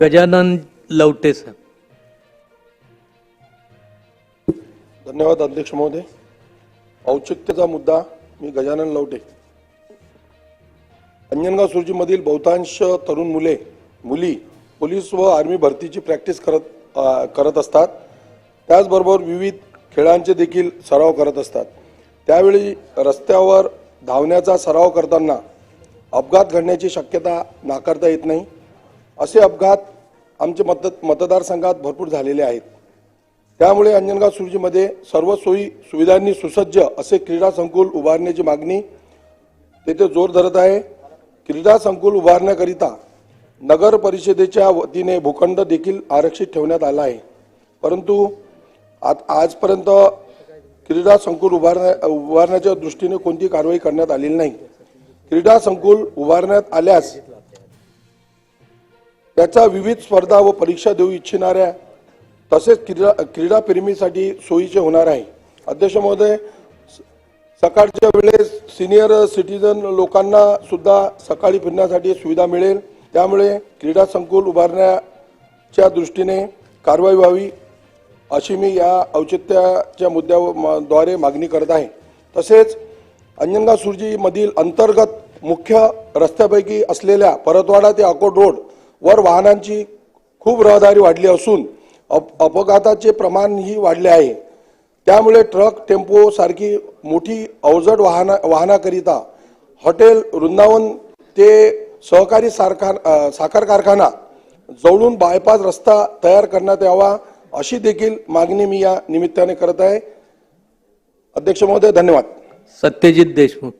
Gajanan Lavate sir. धन्यवाद अध्यक्ष महोदय. औचित्याचा मुद्दा मी गजानन लवटे. अंजनगाव सुरजीमधील बहुतांश तरुण मुले मुली पोलीस व आर्मी भरतीची प्रॅक्टिस करत करत असतात. त्याचबरोबर विविध खेळांचे देखील सराव करत असतात. त्यावेळी रस्त्यावर धावण्याचा सराव करताना अपघात घडण्याची शक्यता नाकारता येत नाही. असे अपघात आमचे मत मतदारसंघात भरपूर झालेले आहेत. त्यामुळे अंजनगाव सुरजीमध्ये सर्व सोयी सुविधांनी सुसज्ज असे क्रीडा संकुल उभारण्याची मागणी तेथे जोर धरत आहे. क्रीडा संकुल उभारण्याकरिता नगर परिषदेच्या वतीने भूखंड देखील आरक्षित ठेवण्यात आला आहे. परंतु आज आजपर्यंत क्रीडा संकुल उभारण्या उभारण्याच्या दृष्टीने कोणती कारवाई करण्यात आलेली नाही. क्रीडा संकुल उभारण्यात आल्यास त्याचा विविध स्पर्धा व परीक्षा देऊ इच्छिणाऱ्या तसेच क्रीडा क्रीडाप्रेमीसाठी सोयीचे होणार आहे. अध्यक्ष महोदय स- सकाळच्या वेळेस सिनियर सिटीजन लोकांना सुद्धा सकाळी फिरण्यासाठी सुविधा मिळेल. त्यामुळे क्रीडा संकुल उभारण्याच्या दृष्टीने कारवाई व्हावी अशी मी या औचित्याच्या मुद्द्याद्वारे मागणी करत आहे. तसेच अंजनगा सुरजीमधील अंतर्गत मुख्य रस्त्यापैकी असलेल्या परतवाडा ते अकोट रोड वर वाहनांची खूप रहदारी वाढली असून अप अपघाताचे प्रमाणही वाढले आहे. त्यामुळे ट्रक टेम्पो सारखी मोठी अवजड वाहना वाहनाकरिता हॉटेल वृंदावन ते सहकारी सारखा साखर कारखाना जवळून बायपास रस्ता तयार करण्यात यावा अशी देखील मागणी मी या निमित्ताने करत आहे. अध्यक्ष महोदय धन्यवाद. सत्यजित देशमुख.